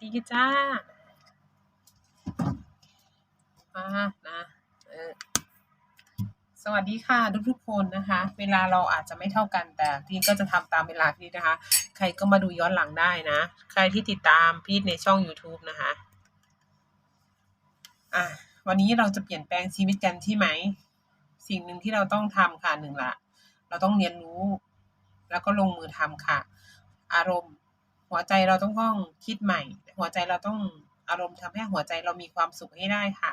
ดีจ้ามานะเออสวัสดีค่ะทุกทุกๆคนนะคะ เวลาเราอาจจะไม่เท่ากันแต่พี่ก็จะทำตามเวลาพี่นะคะ ใครก็มาดูย้อนหลังได้นะ ใครที่ติดตามพี่ในช่อง YouTube นะคะอะวันนี้เราจะเปลี่ยนแปลงชีวิตกันใช่ไหม สิ่งหนึ่งที่เราต้องทำค่ะหนึ่งละ เราต้องเรียนรู้ แล้วก็ลงมือทำค่ะ อารมณ์ หัวใจเราต้องต้องคิดใหม่ หัวใจเราต้องอารมณ์ทำให้หัวใจเรามีความสุขให้ได้ค่ะ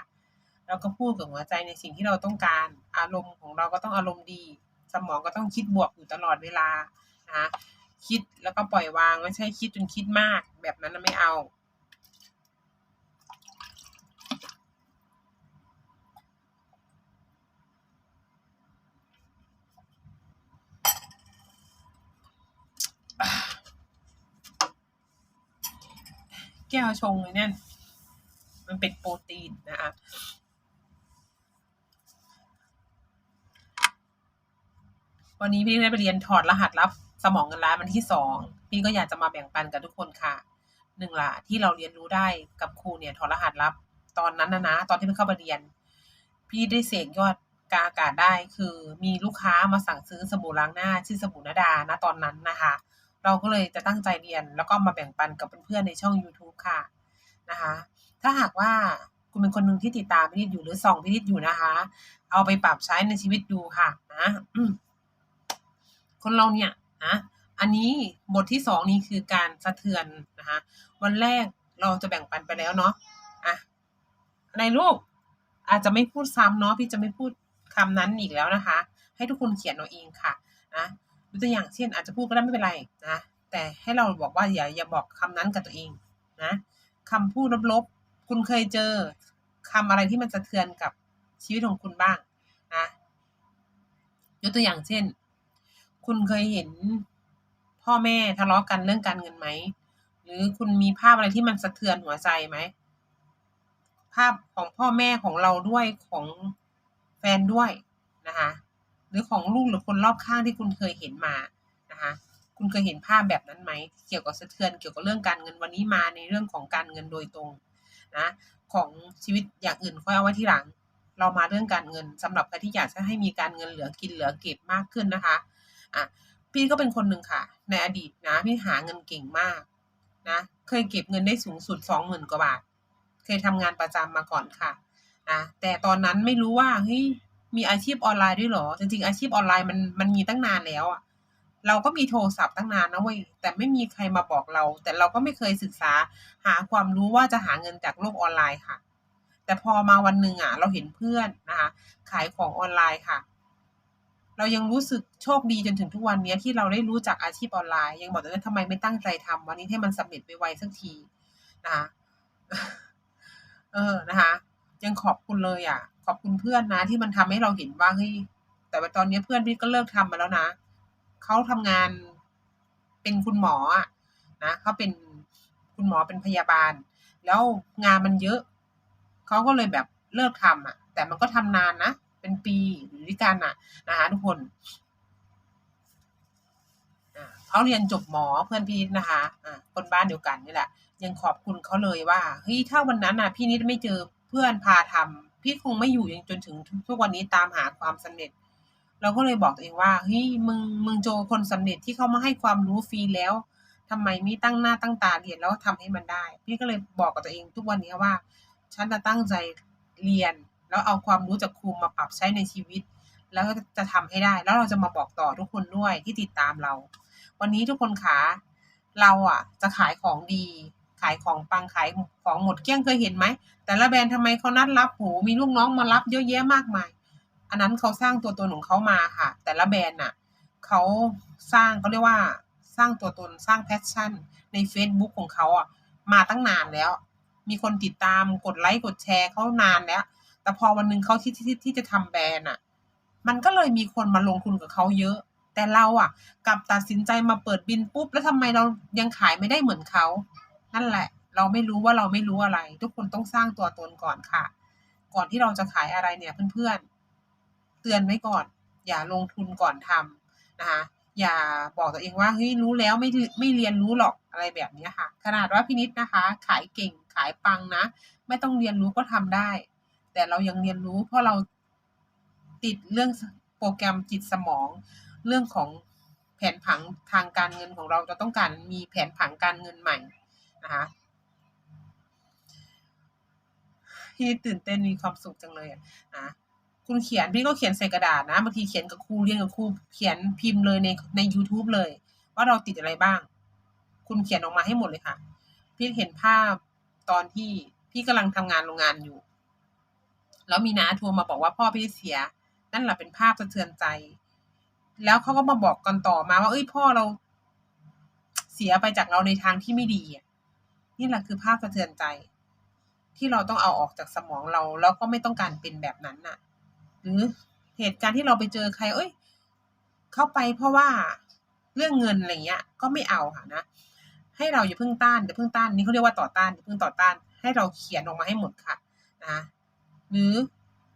เราก็พูดกับหัวใจในสิ่งที่เราต้องการ อารมณ์ของเราก็ต้องอารมณ์ดี สมองก็ต้องคิดบวกอยู่ตลอดเวลานะคะคิดแล้วก็ปล่อยวางไม่ใช่คิดจนคิดมาก แบบนั้นไม่เอา แก้วชงเลยเนี่ยมันเป็นโปรตีนนะคะวันนี้พี่ได้ไปเรียนถอดรหัสลับสมองเงินล้านวันที่สองพี่ก็อยากจะมาแบ่งปันกับทุกคนค่ะหนึ่งละที่เราเรียนรู้ได้กับครูเนี่ยถอดรหัสลับ ตอนนั้นนะนะตอนที่พี่เข้าไปเรียน พี่ได้เสกยอดกาอากาศได้คือมีลูกค้ามาสั่งซื้อสบู่ล้างหน้าชื่อสบู่นาดานะตอนนั้นนะคะ เราก็เลยจะตั้งใจเรียน แล้วก็มาแบ่งปันกับเพื่อนๆในช่อง YouTube ค่ะนะคะถ้าหากว่าคุณเป็นคนหนึ่งที่ติดตามพี่นิดอยู่หรือส่องพี่นิดอยู่นะคะ เอาไปปรับใช้ในชีวิตดูค่ะนะคนเราเนี่ยนะอันนี้บทที่สองนี้คือการสะเทือนนะคะวันแรกเราจะแบ่งปันไปแล้วเนาะอะในลูกอาจจะไม่พูดซ้ำเนาะพี่จะไม่พูดคำนั้นอีกแล้วนะคะ ให้ทุกคนเขียนเอาเองค่ะนะ ตัวอย่างเช่น อาจจะพูดก็ได้ไม่เป็นไรนะ แต่ให้เราบอกว่าอย่าอย่าบอกคำนั้นกับตัวเองนะคำพูดลบๆ คุณเคยเจอคำอะไรที่มันสะเทือนกับชีวิตของคุณบ้างนะยกตัวอย่างเช่น คุณเคยเห็นพ่อแม่ทะเลาะกันเรื่องการเงินไหม หรือคุณมีภาพอะไรที่มันสะเทือนหัวใจไหม ภาพของพ่อแม่ของเราด้วยของแฟนด้วยนะคะ หรือของลูกหรือคนรอบข้างที่คุณเคยเห็นมานะคะคุณเคยเห็นภาพแบบนั้นไหมเกี่ยวกับสะเทือนเกี่ยวกับเรื่องการเงินวันนี้มาในเรื่องของการเงินโดยตรงนะของชีวิตอย่างอื่นค่อยเอาไว้ที่หลัง เรามาเรื่องการเงินสำหรับใครที่อยากจะให้มีการเงินเหลือกินเหลือเก็บมากขึ้นนะคะอะพี่ก็เป็นคนหนึ่งค่ะ ในอดีตนะพี่หาเงินเก่งมากนะเคยเก็บเงินได้สูงสุดสองหมื่นกว่าบาท เคยทำงานประจำมาก่อนค่ะนะแต่ตอนนั้นไม่รู้ว่าเฮ้ย มีอาชีพออนไลน์ด้วยเหรอ จริงๆ อาชีพออนไลน์มันมันมีตั้งนานแล้วอะเราก็มีโทรศัพท์ตั้งนานนะเว้ย แต่ไม่มีใครมาบอกเรา แต่เราก็ไม่เคยศึกษาหาความรู้ว่าจะหาเงินจากโลกออนไลน์ค่ะ แต่พอมาวันหนึ่งอะ เราเห็นเพื่อนนะคะขายของออนไลน์ค่ะ เรายังรู้สึกโชคดีจนถึงทุกวันนี้ที่เราได้รู้จักอาชีพออนไลน์ ยังบอกเลยว่าทำไมไม่ตั้งใจทำวันนี้ให้มันสำเร็จไปไวสักทีนะคะเออนะคะ ยังขอบคุณเลยอะ ขอบคุณเพื่อนนะ ที่มันทำให้เราเห็นว่าเฮ้ยแต่ว่าตอนนี้เพื่อนพี่ก็เลิกทำมาแล้วนะเขาทำงานเป็นคุณหมออะนะเขาเป็นคุณหมอเป็นพยาบาล แล้วงานมันเยอะเขาก็เลยแบบเลิกทำอะ แต่มันก็ทำนานนะเป็นปีอยู่ด้วยกันอะนะคะทุกคนเขาเรียนจบหมอเพื่อนพี่นะคะอ่าคนบ้านเดียวกันนี่แหละ ยังขอบคุณเขาเลยว่าเฮ้ยถ้าวันนั้นน่ะ พี่นิดไม่เจอ เพื่อนพาทำพี่คงไม่อยู่ยังจนถึงทุกวันนี้ตามหาความสำเร็จ เราก็เลยบอกตัวเองว่าเฮ้ยมึงมึงโจคนสำเร็จที่เขามาให้ความรู้ฟรีแล้วทำไมไม่ตั้งหน้าตั้งตาเรียนแล้วทำให้มันได้ พี่ก็เลยบอกกับตัวเองทุกวันนี้ว่า ฉันจะตั้งใจเรียน แล้วเอาความรู้จากครูมาปรับใช้ในชีวิต แล้วจะทำให้ได้ แล้วเราจะมาบอกต่อทุกคนด้วยที่ติดตามเรา วันนี้ทุกคนขาเราอะจะขายของดี ขายของปังขายของหมดเกลี้ยงเคยเห็นไหม แต่ละแบรนด์ทำไมเขานัดรับโหมีลูกน้องมารับเยอะแยะมากมาย อันนั้นเขาสร้างตัวตนของเขามาค่ะ แต่ละแบรนด์น่ะเขาสร้างเขาเรียกว่าสร้างตัวตนสร้างแพชชั่น ใน Facebook ของเขาอะมาตั้งนานแล้ว มีคนติดตามกดไลค์กดแชร์เขานานแล้ว แต่พอวันหนึ่งเขาที่ที่ที่จะทำแบรนด์อะ มันก็เลยมีคนมาลงทุนกับเขาเยอะ แต่เราอะกลับตัดสินใจมาเปิดบินปุ๊บ แล้วทำไมเรายังขายไม่ได้เหมือนเขา นั่นแหละ เราไม่รู้ว่าเราไม่รู้อะไร ทุกคนต้องสร้างตัวตนก่อนค่ะ ก่อนที่เราจะขายอะไรเนี่ยเพื่อนๆ เตือนไว้ก่อน อย่าลงทุนก่อนทำนะคะอย่าบอกตัวเองว่าเฮ้ยรู้แล้วไม่ไม่เรียนรู้หรอกอะไรแบบนี้ค่ะ ขนาดว่าพินิษนะคะ ขายเก่งขายปังนะ ไม่ต้องเรียนรู้ก็ทำได้ แต่เรายังเรียนรู้เพราะเราติดเรื่องโปรแกรมจิตสมอง เรื่องของแผนผังทางการเงินของเราจะต้องการมีแผนผังการเงินใหม่ นะคะพี่ตื่นเต้นมีความสุขจังเลยนะคุณเขียนพี่ก็เขียนใส่กระดาษนะบางทีเขียนกับครูเรียนกับครูเขียนพิมพ์เลยในใน YouTube เลย ว่าเราติดอะไรบ้าง คุณเขียนออกมาให้หมดเลยค่ะ พี่เห็นภาพตอนที่พี่กำลังทำงานโรงงานอยู่ แล้วมีน้าโทรมาบอกว่าพ่อพี่เสีย นั่นแหละเป็นภาพสะเทือนใจ แล้วเขาก็มาบอกกันต่อมาว่า เอ้ยพ่อเราเสียไปจากเราในทางที่ไม่ดีอะ นี่แหละคือภาพสะเทือนใจ ที่เราต้องเอาออกจากสมองเรา แล้วก็ไม่ต้องการเป็นแบบนั้นน่ะ หรือเหตุการณ์ที่เราไปเจอใคร เอ้ย เข้าไปเพราะว่าเรื่องเงินอะไรเงี้ย ก็ไม่เอาค่ะนะให้เราอย่าเพิ่งต้านอย่าเพิ่งต้านนี่เขาเรียกว่าต่อต้านอย่าเพิ่งต่อต้าน ให้เราเขียนออกมาให้หมดค่ะนะหรือ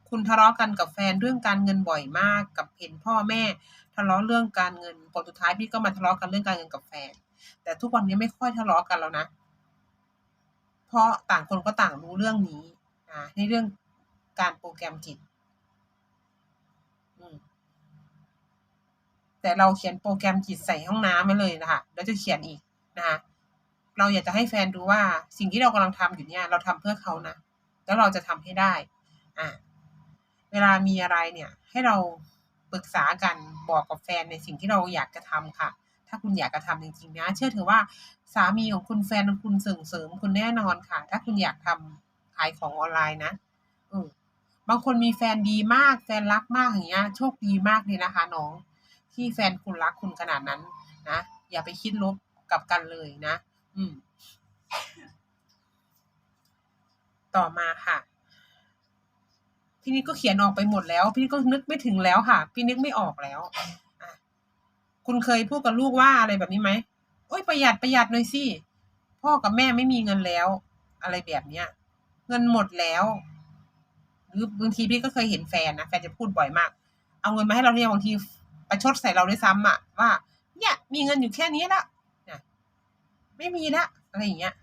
คุณทะเลาะกันกับแฟนเรื่องการเงินบ่อยมากกับเห็นพ่อแม่ ทะเลาะเรื่องการเงินผลสุดท้ายพี่ก็มาทะเลาะกันเรื่องการเงินกับแฟน แต่ทุกวันนี้ไม่ค่อยทะเลาะกันแล้วนะ เพราะต่างคนก็ต่างรู้เรื่องนี้นะในเรื่องการโปรแกรมจิตแต่เราเขียนโปรแกรมจิตใส่ห้องน้ำไว้เลยนะคะแล้วจะเขียนอีกนะคะเราอยากจะให้แฟนดูว่าสิ่งที่เรากำลังทำอยู่เนี่ย เราทำเพื่อเขานะแล้วเราจะทำให้ได้ อ่าเวลามีอะไรเนี่ย ให้เราปรึกษากันบอกกับแฟนในสิ่งที่เราอยากจะทำค่ะ ถ้าคุณอยากจะทำจริงๆนะ เชื่อถือว่าสามีของคุณแฟนของคุณสริมเสริมคุณแน่นอนค่ะ ถ้าคุณอยากทำขายของออนไลน์นะอืบางคนมีแฟนดีมากแฟนรักมากอย่างเงี้ยโชคดีมากเลยนะคะน้อง ที่แฟนคุณรักคุณขนาดนั้นนะอย่าไปคิดลบกับกันเลยนะ อืม ต่อมาค่ะพี่นิดก็เขียนออกไปหมดแล้ว พี่นิดก็นึกไม่ถึงแล้วค่ะ พี่นึกไม่ออกแล้ว คุณเคยพูดกับลูกว่าอะไรแบบนี้ไหมโอ้ยประหยัดประหยัดหน่อยสิพ่อกับแม่ไม่มีเงินแล้ว อะไรแบบเนี้ย เงินหมดแล้วหรือบางทีพี่ก็เคยเห็นแฟนนะแฟนจะพูดบ่อยมาก เอาเงินมาให้เราเนี่ยบางทีประชดใส่เราด้วยซ้ำอะว่า เนี่ย มีเงินอยู่แค่นี้ละเนี่ยไม่มีละอะไรอย่างเงี้ย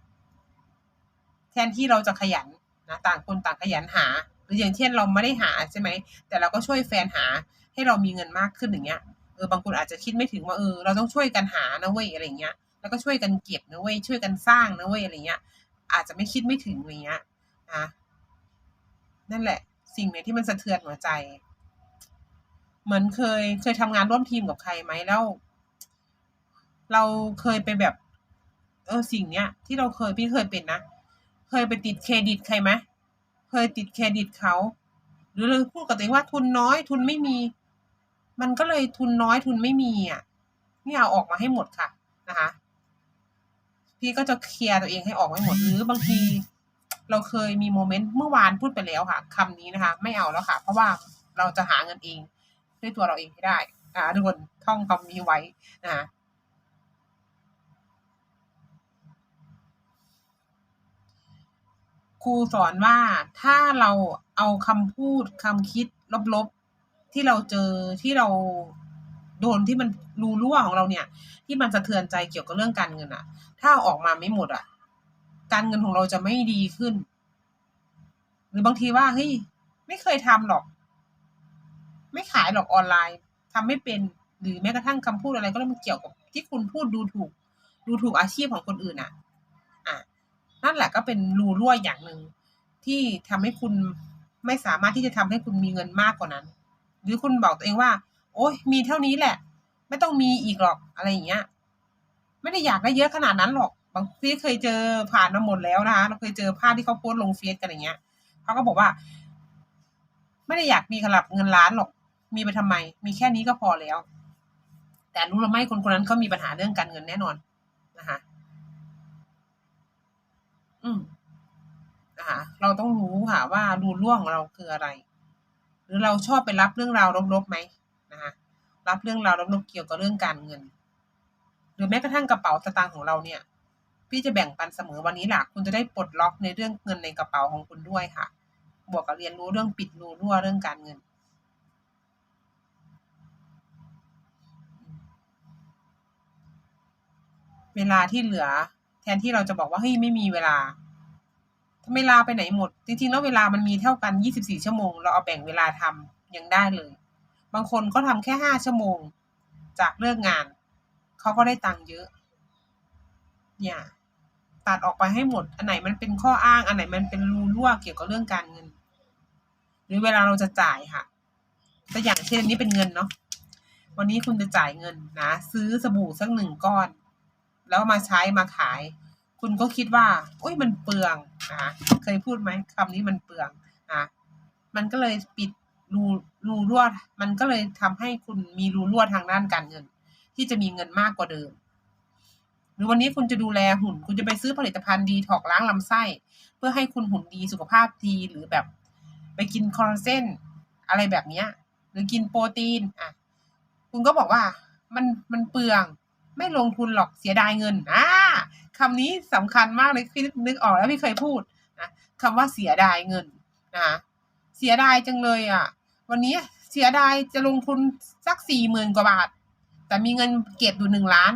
แทนที่เราจะขยันนะต่างคนต่างขยันหา หรืออย่างเช่นเราไม่ได้หาใช่ไหมแต่เราก็ช่วยแฟนหาให้เรามีเงินมากขึ้นอย่างเงี้ย ออบางคนอาจจะคิดไม่ถึงว่าเออเราต้องช่วยกันหานะเว้ยอะไรเงี้ย แล้วก็ช่วยกันเก็บนะเว้ยช่วยกันสร้างนะเว้ยอะไรเงี้ย อาจจะไม่คิดไม่ถึงอะไรเงี้ยนะนั่นแหละ สิ่งไหนที่มันสะเทือนหัวใจ เหมือนเคยเคยทำงานร่วมทีมกับใครไหมแล้ว เราเคยไปแบบ เออสิ่งเนี้ย ที่เราเคยพี่เคยเป็นนะเคยไปติดเครดิตใครไหมเคยติดเครดิตเขาหรือเลยพูดกับตัวเองว่าทุนน้อยทุนไม่มี มันก็เลยทุนน้อยทุนไม่มีอะนี่เอาออกมาให้หมดค่ะนะคะ พี่ก็จะเคลียร์ตัวเองให้ออกให้หมดหรือบางที เราเคยมีโมเมนต์เมื่อวานพูดไปแล้วค่ะคำนี้นะคะ ไม่เอาแล้วค่ะ เพราะว่าเราจะหาเงินเองด้วยตัวเราเองให้ได้ อ่าทุกคนท่องคำนี้ไว้นะคะครูสอนว่าถ้าเราเอาคำพูดคำคิดลบๆ ที่เราเจอที่เราโดนที่มันรูรั่วของเราเนี่ย ที่มันสะเทือนใจเกี่ยวกับเรื่องการเงินอะถ้าออกมาไม่หมดอะการเงินของเราจะไม่ดีขึ้น หรือบางทีว่าเฮ้ยไม่เคยทำหรอก ไม่ขายหรอกออนไลน์ทำไม่เป็นหรือแม้กระทั่งคำพูดอะไรก็ต้องเกี่ยวกับที่คุณพูดดูถูก ดูถูกอาชีพของคนอื่นอะอะนั่นแหละก็เป็นรูรั่วอย่างหนึ่งที่ทำให้คุณไม่สามารถที่จะทำให้คุณมีเงินมากกว่านั้น หรือคุณบอกตัวเองว่า โอ้ยมีเท่านี้แหละ ไม่ต้องมีอีกหรอกอะไรอย่างเงี้ย ไม่ได้อยากได้เยอะขนาดนั้นหรอก บางทีเคยเจอผ่านมาหมดแล้วนะคะเราเคยเจอภาพที่เขาโพสลงเฟซกันอย่างเงี้ยเขาก็บอกว่า ไม่ได้อยากมีขนาดเงินล้านหรอก มีไปทำไม มีแค่นี้ก็พอแล้ว แต่รู้หรือไม่คนคนนั้นเขามีปัญหาเรื่องการเงินแน่นอนนะคะอืมนะคะเราต้องรู้ค่ะว่ารูร่วงเราคืออะไร รือเราชอบไปรับเรื่องราวลบๆไหมนะคะรับเรื่องราวลบๆเกี่ยวกับเรื่องการเงิน หรือแม้กระทั่งกระเป๋าสตางค์ของเราเนี่ย พี่จะแบ่งปันเสมอวันนี้แหละคุณจะได้ปลดล็อกในเรื่องเงินในกระเป๋าของคุณด้วยค่ะ บวกกับเรียนรู้เรื่องปิดรูรั่วเรื่องการเงินเวลาที่เหลือ แทนที่เราจะบอกว่าเฮ้ยไม่มีเวลาถ้า เวลาไปไหนหมด จริงๆแล้วเวลามันมีเท่ากัน 24 ชั่วโมง เราเอาแบ่งเวลาทำยังได้เลย บางคนก็ทำแค่ 5 ชั่วโมง จากเลิกงาน เขาก็ได้ตังค์เยอะ เนี่ย ตัดออกไปให้หมด อันไหนมันเป็นข้ออ้าง อันไหนมันเป็นรูรั่วเกี่ยวกับเรื่องการเงิน หรือเวลาเราจะจ่ายค่ะตัวอย่างเช่นนนี้เป็นเงินเนาะ วันนี้คุณจะจ่ายเงินนะ ซื้อสบู่สักหนึ่งก้อน แล้วมาใช้มาขาย คุณก็คิดว่าโอ้ยมันเปลืองนะเคยพูดไหมคำนี้มันเปลืองนะมันก็เลยปิดรูรูรั่วมันก็เลยทำให้คุณมีรูรั่วทางด้านการเงิน ที่จะมีเงินมากกว่าเดิม หรือวันนี้คุณจะดูแลหุ่น คุณจะไปซื้อผลิตภัณฑ์ดีถอกล้างลำไส้ เพื่อให้คุณหุ่นดีสุขภาพดีหรือแบบ ไปกินคอลลาเจนอะไรแบบเนี้ย หรือกินโปรตีนอะคุณก็บอกว่ามันมันเปลือง ไม่ลงทุนหรอกเสียดายเงินอ่า คำนี้สำคัญมากเลยพี่นึกออกแล้วพี่เคยพูดนะคำว่าเสียดายเงินนะเสียดายจังเลยอะ วันนี้เสียดายจะลงทุนสักสี่หมื่นกว่าบาท แต่มีเงินเก็บอยู่หนึ่งล้าน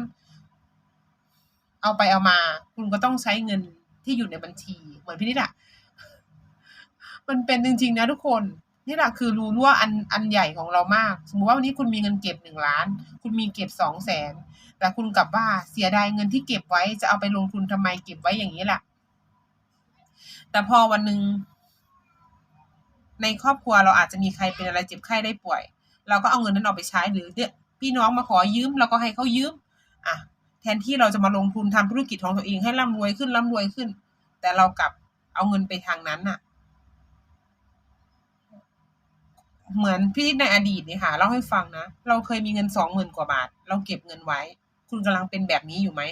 เอาไปเอามา คุณก็ต้องใช้เงินที่อยู่ในบัญชี เหมือนพี่นิดอะมันเป็นจริงๆนะทุกคน นี่แหละคือรูรั่วอันอันใหญ่ของเรามาก สมมติว่าวันนี้คุณมีเงินเก็บหนึ่งล้าน คุณมีเก็บสองแสนแต่คุณกลับว่าเสียดายเงินที่เก็บไว้จะเอาไปลงทุนทำไมเก็บไว้อย่างนี้แหละแต่พอวันหนึ่งในครอบครัวเราอาจจะมีใครเป็นอะไรเจ็บไข้ได้ป่วย เราก็เอาเงินนั้นออกไปใช้หรือเนี่ยพี่น้องมาขอยืมเราก็ให้เขายืมอะแทนที่เราจะมาลงทุนทำธุรกิจของตัวเองให้ร่ำรวยขึ้นร่ำรวยขึ้น แต่เรากลับเอาเงินไปทางนั้นน่ะ เหมือนพี่ในอดีตเนี่ยค่ะเล่าให้ฟังนะ เราเคยมีเงินสองหมื่นกว่าบาท เราเก็บเงินไว้ คุณกำลังเป็นแบบนี้อยู่ไหม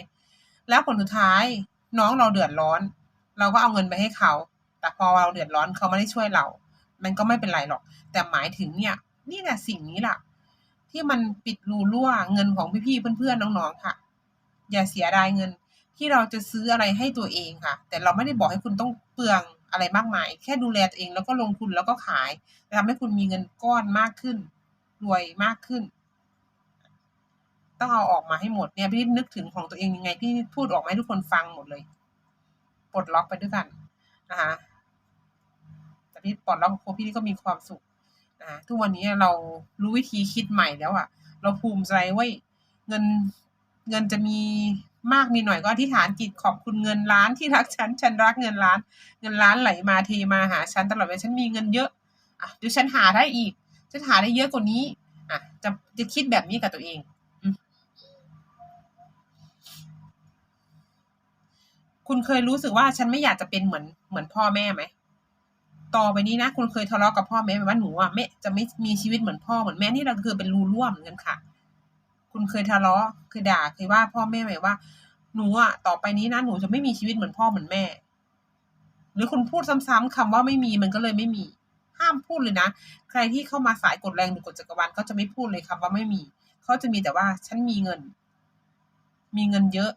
แล้วผลสุดท้ายน้องเราเดือดร้อน เราก็เอาเงินไปให้เขา แต่พอเราเดือดร้อนเขาไม่ได้ช่วยเรา มันก็ไม่เป็นไรหรอก แต่หมายถึงเนี่ย นี่แหละสิ่งนี้แหละที่มันปิดรูรั่วเงินของพี่ๆเพื่อนๆน้องๆค่ะ อย่าเสียดายเงินที่เราจะซื้ออะไรให้ตัวเองค่ะ แต่เราไม่ได้บอกให้คุณต้องเปลือง อะไรมากมาย แค่ดูแลตัวเองแล้วก็ลงทุนแล้วก็ขายทำให้คุณมีเงินก้อนมากขึ้น รวยมากขึ้น ต้องเอาออกมาให้หมดเนี่ยพี่นึกถึงของตัวเองยังไงพี่พูดออกมาให้ทุกคนฟังหมดเลยปลดล็อกไปด้วยกันนะคะแต่พี่ปลดล็อกโคพี่นี่ก็มีความสุขนะทุกวันนี้เรารู้วิธีคิดใหม่แล้วอะเราภูมิใจว่าเงินเงินจะมี มากมีหน่อยก็อธิษฐานจิตขอบคุณเงินล้านที่รักฉัน ฉันรักเงินล้าน เงินล้านไหลมาเทมาหาฉันตลอดเวลาฉันมีเงินเยอะอะเดี๋ยวฉันหาได้อีกฉันหาได้เยอะกว่านี้อะจะจะคิดแบบนี้กับตัวเองคุณเคยรู้สึกว่าฉันไม่อยากจะเป็นเหมือนเหมือนพ่อแม่ไหมต่อไปนี้นะ คุณเคยทะเลาะกับพ่อแม่ไหมว่าหนูอะไม่จะไม่มีชีวิตเหมือนพ่อเหมือนแม่นี่เราคือเป็นรูร่วมเหมือนกันค่ะ คุณเคยทะเลาะเคยด่าเคยว่าพ่อแม่ไหมว่า หนูอะต่อไปนี้นะหนูจะไม่มีชีวิตเหมือนพ่อเหมือนแม่ หรือคุณพูดซ้ำๆคำว่าไม่มีมันก็เลยไม่มี ห้ามพูดเลยนะ ใครที่เข้ามาสายกดแรงหรือกดจักรวาลเขาจะไม่พูดเลยคำว่าไม่มี เขาจะมีแต่ว่าฉันมีเงิน มีเงินเยอะ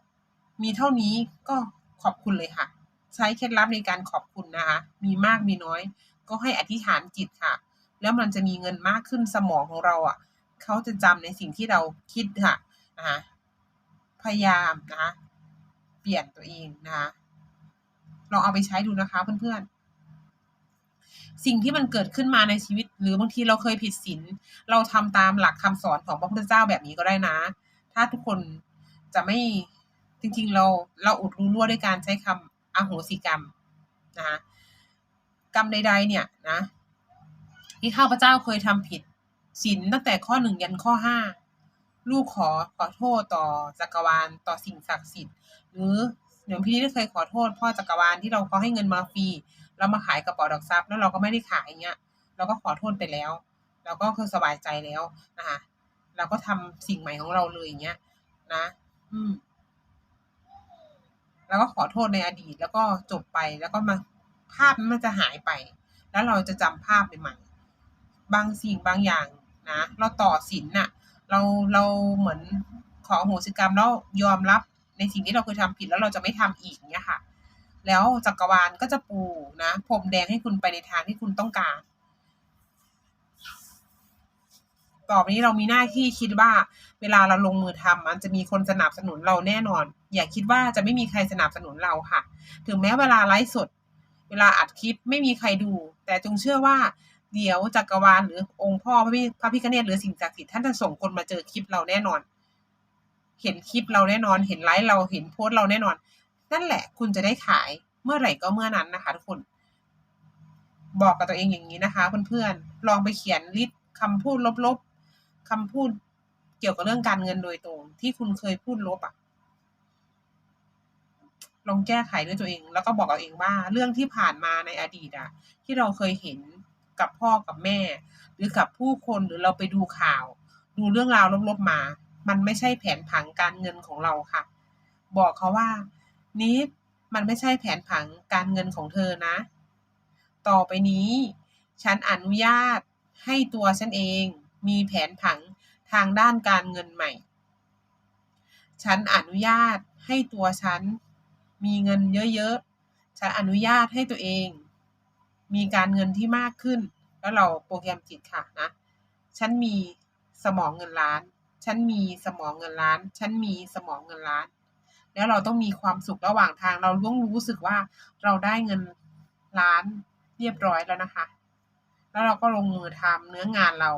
มีเท่านี้ก็ขอบคุณเลยค่ะ ใช้เคล็ดลับในการขอบคุณนะคะ มีมากมีน้อย ก็ให้อธิษฐานจิตค่ะ แล้วมันจะมีเงินมากขึ้นสมองของเราอะ เขาจะจำในสิ่งที่เราคิดค่ะนะคะพยายามนะคะเปลี่ยนตัวเองนะคะลองเอาไปใช้ดูนะคะเพื่อนๆ สิ่งที่มันเกิดขึ้นมาในชีวิต หรือบางทีเราเคยผิดศีลเราทำตามหลักคำสอนของพระพุทธเจ้าแบบนี้ก็ได้นะ ถ้าทุกคนจะไม่จริงๆ เราเราอุดรู้รั่วด้วยการใช้คำอโหสิกรรมนะคะกรรมใดๆเนี่ยนะที่ข้าพเจ้าเคยทำผิด ศีลตั้งแต่ข้อหนึ่งยันข้อห้าลูกขอขอโทษต่อจักรวาลต่อสิ่งศักดิ์สิทธิ์ หรืออย่างพี่นี่เคยขอโทษพ่อจักรวาลที่เราเขาให้เงินมาฟรีเรามาขายกระเป๋าดอกซับแล้วเราก็ไม่ได้ขายอย่างเงี้ย เราก็ขอโทษไปแล้ว เราก็คือสบายใจแล้วนะคะเราก็ทำสิ่งใหม่ของเราเลยอย่างเงี้ย นะ อืมแล้วก็ขอโทษในอดีตแล้วก็จบไปแล้วก็มาภาพมันจะหายไป แล้วเราจะจำภาพใหม่บางสิ่งบางอย่าง นะเราต่อสินน่ะ เราเราเหมือนขอโหสิกรรมแล้วยอมรับในสิ่งที่เราเคยทำผิดแล้วเราจะไม่ทำอีกเนี้ยค่ะ แล้วจักรวาลก็จะปูนะผมแดงให้คุณไปในทางที่คุณต้องการ ต่อไปนี้เรามีหน้าที่คิดว่า เวลาเราลงมือทำมันจะมีคนสนับสนุนเราแน่นอน อย่าคิดว่าจะไม่มีใครสนับสนุนเราค่ะ ถึงแม้เวลาไลฟ์สด เวลาอัดคลิปไม่มีใครดู แต่จงเชื่อว่า เดี๋ยวจักรวาลหรือองค์พ่อพระพิพระพิฆเนศหรือสิ่งศักดิ์สิทธิ์ท่านจะส่งคนมาเจอคลิปเราแน่นอน เห็นคลิปเราแน่นอน เห็นไลฟ์เราเห็นโพสต์เราแน่นอน นั่นแหละคุณจะได้ขายเมื่อไหร่ก็เมื่อนั้นนะคะทุกคน บอกกับตัวเองอย่างนี้นะคะเพื่อนๆลองไปเขียนลิสต์คำพูดลบๆคำพูดเกี่ยวกับเรื่องการเงินโดยตรง ที่คุณเคยพูดลบอะลองแก้ไขด้วยตัวเอง แล้วก็บอกกับเองว่าเรื่องที่ผ่านมาในอดีตอะที่เราเคยเห็น กับพ่อกับแม่ หรือกับผู้คนหรือเราไปดูข่าว ดูเรื่องราวลบๆมา มันไม่ใช่แผนผังการเงินของเราค่ะ บอกเขาว่านี้มันไม่ใช่แผนผังการเงินของเธอนะ ต่อไปนี้ ฉันอนุญาตให้ตัวฉันเองมีแผนผังทางด้านการเงินใหม่ ฉันอนุญาตให้ตัวฉันมีเงินเยอะๆ ฉันอนุญาตให้ตัวเอง มีการเงินที่มากขึ้น แล้วเราโปรแกรมจิตค่ะนะ ฉันมีสมองเงินล้าน ฉันมีสมองเงินล้าน ฉันมีสมองเงินล้าน แล้วเราต้องมีความสุขระหว่างทาง เราต้องรู้สึกว่าเราได้เงินล้านเรียบร้อยแล้วนะคะ แล้วเราก็ลงมือทำเนื้องานเรา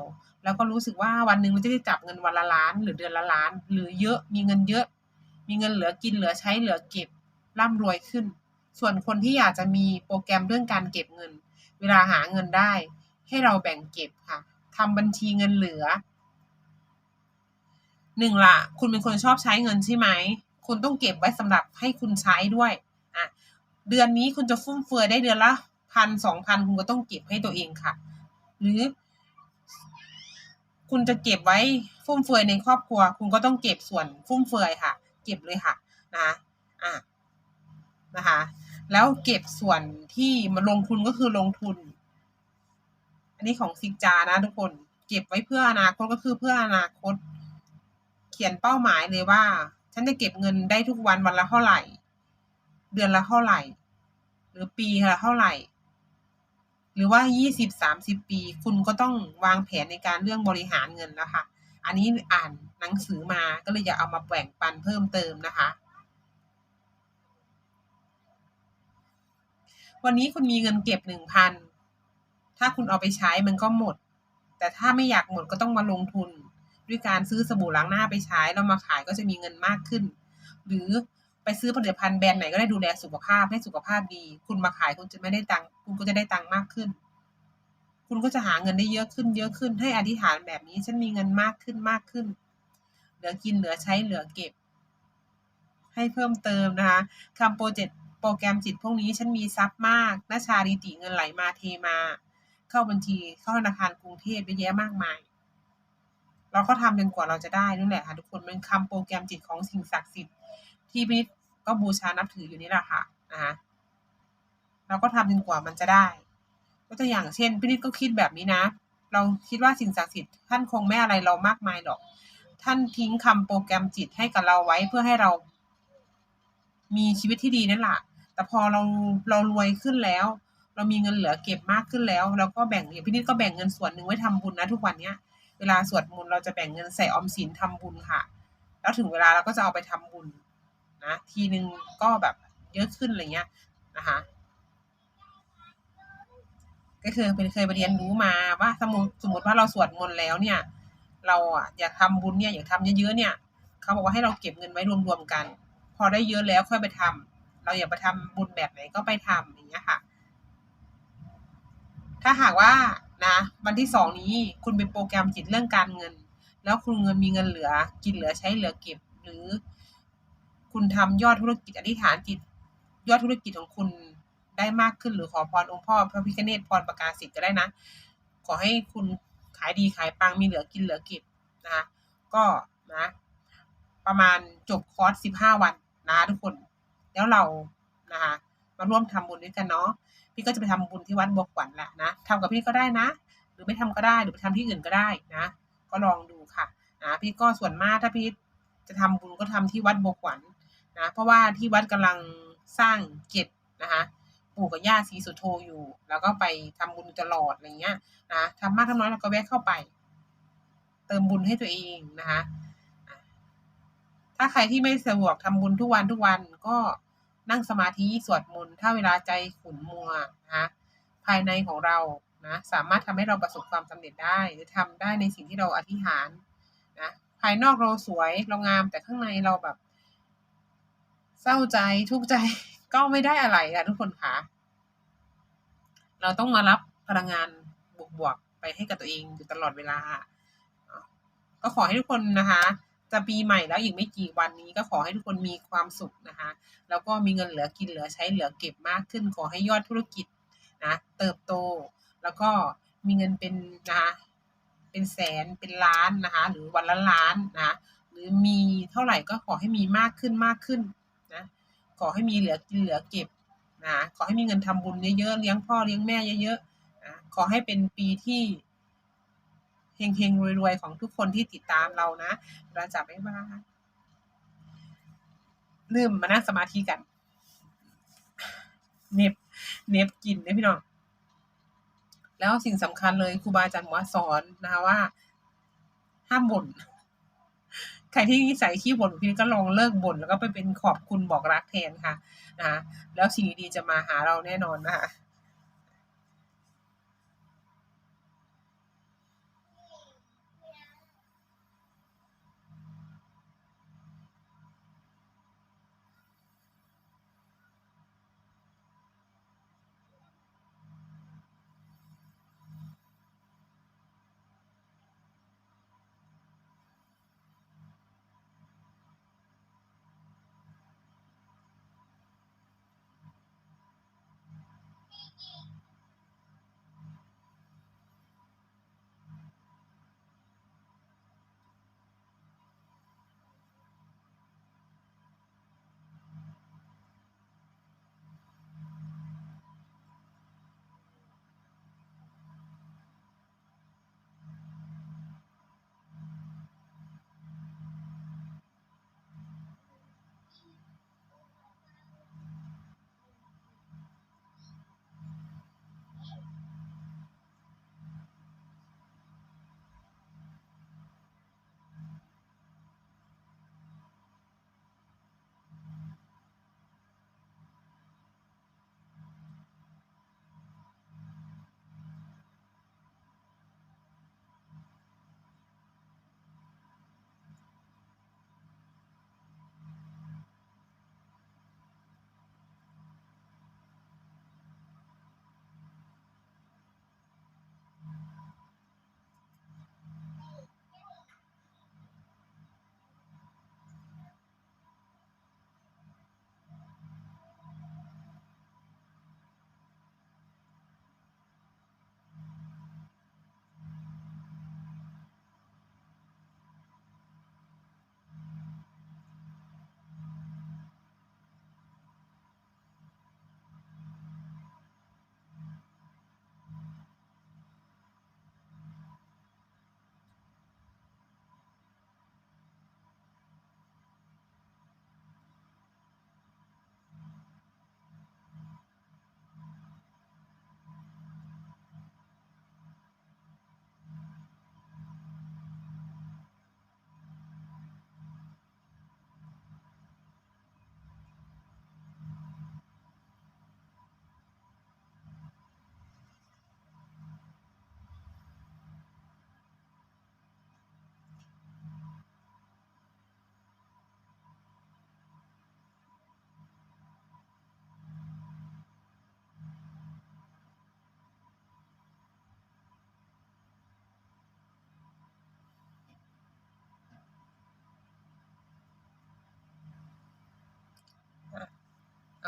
แล้วก็รู้สึกว่าวันหนึ่งเราจะได้จับเงินวันละล้าน หรือเดือนละล้าน หรือเยอะ มีเงินเยอะ มีเงินเหลือกินเหลือใช้เหลือเก็บร่ำรวยขึ้น ส่วนคนที่อยากจะมีโปรแกรมเรื่องการเก็บเงิน เวลาหาเงินได้ ให้เราแบ่งเก็บค่ะทำบัญชีเงินเหลือหนึ่งละคุณเป็นคนชอบใช้เงินใช่ไหม คุณต้องเก็บไว้สำหรับให้คุณใช้ด้วยอะเดือนนี้คุณจะฟุ่มเฟือยได้เดือนละพันสองพันคุณก็ต้องเก็บให้ตัวเองค่ะ หรือ คุณจะเก็บไว้ฟุ่มเฟือยในครอบครัว คุณก็ต้องเก็บส่วนฟุ่มเฟือยค่ะ เก็บเลยค่ะ นะอะนะคะ แล้วเก็บส่วนที่มาลงทุนก็คือลงทุน อันนี้ของซิกจานะทุกคน เก็บไว้เพื่ออนาคตก็คือเพื่ออนาคต เขียนเป้าหมายเลยว่า ฉันจะเก็บเงินได้ทุกวันวันละเท่าไหร่ เดือนละเท่าไหร่ หรือปีละเท่าไหร่ หรือว่ายี่สิบสามสิบปี คุณก็ต้องวางแผนในการเรื่องบริหารเงินนะคะอันนี้อ่านหนังสือมาก็เลยอยากเอามาแบ่งปันเพิ่มเติมนะคะ วันนี้คุณมีเงินเก็บหนึ่งพันถ้าคุณเอาไปใช้มันก็หมด แต่ถ้าไม่อยากหมดก็ต้องมาลงทุน ด้วยการซื้อสบู่ล้างหน้าไปใช้แล้วมาขายก็จะมีเงินมากขึ้น หรือไปซื้อผลิตภัณฑ์แบรนด์ไหนก็ได้ดูแลสุขภาพให้สุขภาพดี คุณมาขายคุณจะไม่ได้ตังค์คุณก็จะได้ตังค์มากขึ้น คุณก็จะหาเงินได้เยอะขึ้น เยอะขึ้นให้อธิษฐานแบบนี้ฉันมีเงินมากขึ้นมากขึ้น เหลือกินเหลือใช้เหลือเก็บ ให้เพิ่มเติมนะคะคำโปรเจกต์ โปรแกรมจิตพวกนี้ฉันมีทรัพย์มากนาชาดิติเงินไหลมาเทมา เข้าบัญชี เข้าธนาคารกรุงเทพเยอะแยะมากมาย เราก็ทำจนกว่าเราจะได้นั่นแหละค่ะทุกคนเป็นคำโปรแกรมจิตของสิ่งศักดิ์สิทธิ์ที่พิทก็บูชานับถืออยู่นี่แหละค่ะนะคะเราก็ทำจนกว่ามันจะได้ก็ตัวอย่างเช่นพินิจก็คิดแบบนี้นะ เราคิดว่าสิ่งศักดิ์สิทธิ์ท่านคงไม่อะไรเรามากมายหรอก ท่านทิ้งคำโปรแกรมจิตให้กับเราไว้เพื่อให้เรามีชีวิตที่ดีนั่นแหละ แต่พอเราเรารวยขึ้นแล้ว เรามีเงินเหลือเก็บมากขึ้นแล้วเราก็แบ่งอย่างพี่นิดก็แบ่งเงินส่วนหนึ่งไว้ทำบุญนะทุกวันเนี้ยเวลาสวดมนต์เราจะแบ่งเงินใส่ออมสินทำบุญค่ะ แล้วถึงเวลาเราก็จะเอาไปทำบุญนะทีหนึ่งก็แบบเยอะขึ้นอะไรเงี้ยนะคะก็คือเป็นเคยไปเรียนรู้มาว่าสมมติสมมติว่าเราสวดมนต์แล้วเนี่ย เราอะอยากทำบุญเนี่ยอยากทำเยอะๆเนี่ย เขาบอกว่าให้เราเก็บเงินไว้รวมๆกัน พอได้เยอะแล้วค่อยไปทำ เราอยากไปทำบุญแบบไหนก็ไปทำอย่างเงี้ยค่ะ ถ้าหากว่านะวันที่สองนี้คุณเป็นโปรแกรมจิตเรื่องการเงิน แล้วคุณเงินมีเงินเหลือ กินเหลือใช้เหลือเก็บ หรือ คุณทำยอดธุรกิจอธิษฐานจิต ยอดธุรกิจของคุณได้มากขึ้นหรือขอพรองค์พ่อพระพิฆเนศพรประกาศสิทธิ์ก็ได้นะ ขอให้คุณขายดีขายปังมีเหลือกินเหลือเก็บนะคะก็นะ ประมาณจบคอร์สสิบห้าวันนะทุกคน แล้วเรานะคะมาร่วมทำบุญด้วยกันเนาะพี่ก็จะไปทำบุญที่วัดบวกขวัญแหละนะทำกับพี่ก็ได้นะ หรือไม่ทำก็ได้หรือไปทำที่อื่นก็ได้นะ ก็ลองดูค่ะนะพี่ก็ส่วนมากถ้าพี่จะทำบุญก็ทำที่วัดบวกขวัญนะเพราะว่าที่วัดกำลังสร้างเก็บนะคะปู่กับย่าศรีสุโธอยู่ แล้วก็ไปทำบุญตลอดอะไรเงี้ยนะทำมากทำน้อยเราก็แวะเข้าไป เติมบุญให้ตัวเองนะคะอะถ้าใครที่ไม่สะดวกทำบุญทุกวันทุกวันก็ นั่งสมาธิสวดมนต์ถ้าเวลาใจขุ่นมัวนะคะภายในของเรานะสามารถทำให้เราประสบความสำเร็จได้ หรือทำได้ในสิ่งที่เราอธิษฐานนะภายนอกเราสวยเรางามแต่ข้างในเราแบบ เศร้าใจทุกข์ใจก็ไม่ได้อะไรค่ะทุกคนค่ะเราต้องมารับพลังงานบวกๆไปให้กับตัวเองอยู่ตลอดเวลาอะก็ขอให้ทุกคนนะคะ จะปีใหม่แล้วอีกไม่กี่วันนี้ก็ขอให้ทุกคนมีความสุขนะคะ แล้วก็มีเงินเหลือกินเหลือใช้เหลือเก็บมากขึ้น ขอให้ยอดธุรกิจนะเติบโต แล้วก็มีเงินเป็นนะคะเป็นแสนเป็นล้านนะคะ หรือวันละล้านนะะหรือมีเท่าไหร่ก็ขอให้มีมากขึ้นมากขึ้นนะขอให้มีเหลือกินเหลือเก็บนะขอให้มีเงินทำบุญเยอะๆเลี้ยงพ่อเลี้ยงแม่เยอะๆนะขอให้เป็นปีที่ เฮงๆรวยๆ ของทุกคนที่ติดตามเรานะเราจะไม่ว่าลืมมานั่งสมาธิกัน เน็บเน็บกินนี่ยพี่น้องแล้วสิ่งสำคัญเลยครูบาอาจารย์บอสอนนะคะว่า ห้ามบ่นใครที่นิสัยขี้บ่นพี่ก็ลองเลิกบ่นแล้วก็ไปเป็นขอบคุณบอกรักแทนค่ะนะะแล้วสิ่งดีๆจะมาหาเราแน่นอนนะคะ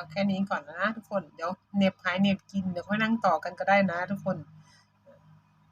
เอาแค่นี้ก่อนนะทุกคน เดี๋ยวเหน็บหายเหน็บกินเดี๋ยวค่อยนั่งต่อกันก็ได้นะทุกคน